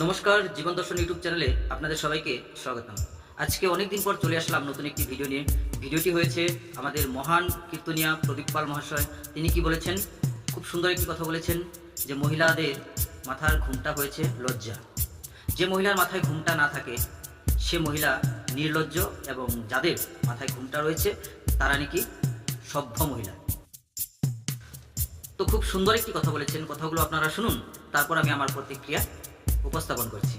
নমস্কার, জীবন দর্শন ইউটিউব চ্যানেলে আপনাদের সবাইকে স্বাগতম। আজকে অনেক দিন পর চলে আসলাম নতুন একটি ভিডিও নিয়ে। ভিডিওটি হয়েছে আমাদের মহান কীর্তনিয়া প্রদীপ পাল মহাশয়। তিনি কি বলেছেন? খুব সুন্দর একটি কথা বলেছেন যে, মহিলাদের মাথার ঘুমটা হয়েছে লজ্জা। যে মহিলার মাথায় ঘুমটা না থাকে, সে মহিলা নির্লজ্জ এবং যাদের মাথায় ঘুমটা রয়েছে, তারা নাকি সভ্য মহিলা। তো খুব সুন্দর একটি কথা বলেছেন। কথাগুলো আপনারা শুনুন, তারপর আমি আমার প্রতিক্রিয়া উপস্থাপন করছি।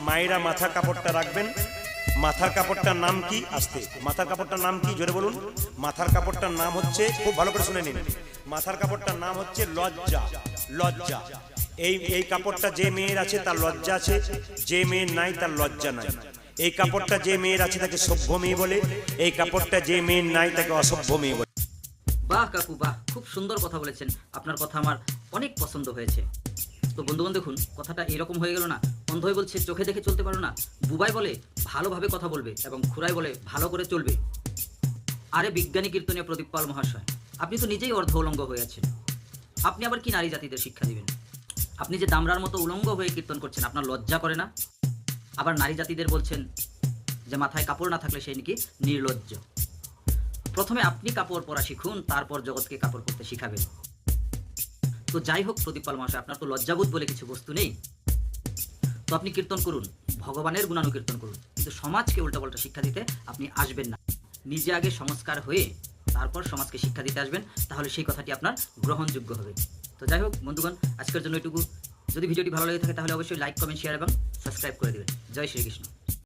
মায়েরা মাথার কাপড়টা রাখবেন। মাথার কাপড়টার নাম কি? আসতে। মাথার কাপড়টার নাম কি? জোরে বলুন। মাথার কাপড়টার নাম হচ্ছে খুব ভালো করে শুনে নিন। মাথার কাপড়টার নাম হচ্ছে লজ্জা। লজ্জা। এই এই কাপড়টা যে মেয়ের আছে তার লজ্জা আছে। যে মেয়ের নাই তার লজ্জা নাই। এই কাপড়টা যে মেয়ের আছে তাকে সভ্য মেয়ে বলে। এই কাপড়টা যে মেয়ের নাই তাকে অসভ্য মেয়ে বলে। বাহ কাকু বাহ। খুব সুন্দর কথা বলেছেন। আপনার কথা আমার অনেক পছন্দ হয়েছে। তো বন্ধুগণ দেখুন, কথাটা এরকম হয়ে গেল না। অন্ধই বলছে, চোখে দেখে চলতে পারো না। বুবাই বলে, ভালোভাবে কথা বলবে এবং খুরাই বলে, ভালো করে চলবে। আরে বিজ্ঞানী কীর্তনীয় প্রদীপ পাল মহাশয়, আপনি তো নিজেই অর্ধ উলঙ্গ হয়ে আছেন। আপনি আবার কি নারী জাতিদের শিক্ষা দিবেন? আপনি যে দামরার মতো উলঙ্গ হয়ে কীর্তন করছেন, আপনার লজ্জা করে না? আবার নারী জাতিদের বলছেন যে, মাথায় কাপড় না থাকলে সে নাকি নির্লজ্জ। প্রথমে আপনি কাপড় পরা শিখুন, তারপর জগৎকে কাপড় পরতে শিখাবেন। তো যাই হোক, প্রদীপ পাল মহাশয়, আপনার তো লজ্জাবোধ বলে কিছু বস্তু নেই। তো আপনি কীর্তন করুন, ভগবানের গুণানুকীর্তন করুন। কিন্তু সমাজকে উল্টাপাল্টা শিক্ষা দিতে আপনি আসবেন না। নিজে আগে সংস্কার হয়ে তারপর সমাজকে শিক্ষা দিতে আসবেন, তাহলে সেই কথাটি আপনার গ্রহণযোগ্য হবে। তো যাই হোক, বন্ধুগণ, আজকের জন্য এটুকু। যদি ভিডিওটি ভালো লেগে থাকে, তাহলে অবশ্যই লাইক কমেন্ট শেয়ার এবং সাবস্ক্রাইব করে দেবেন। জয় শ্রীকৃষ্ণ।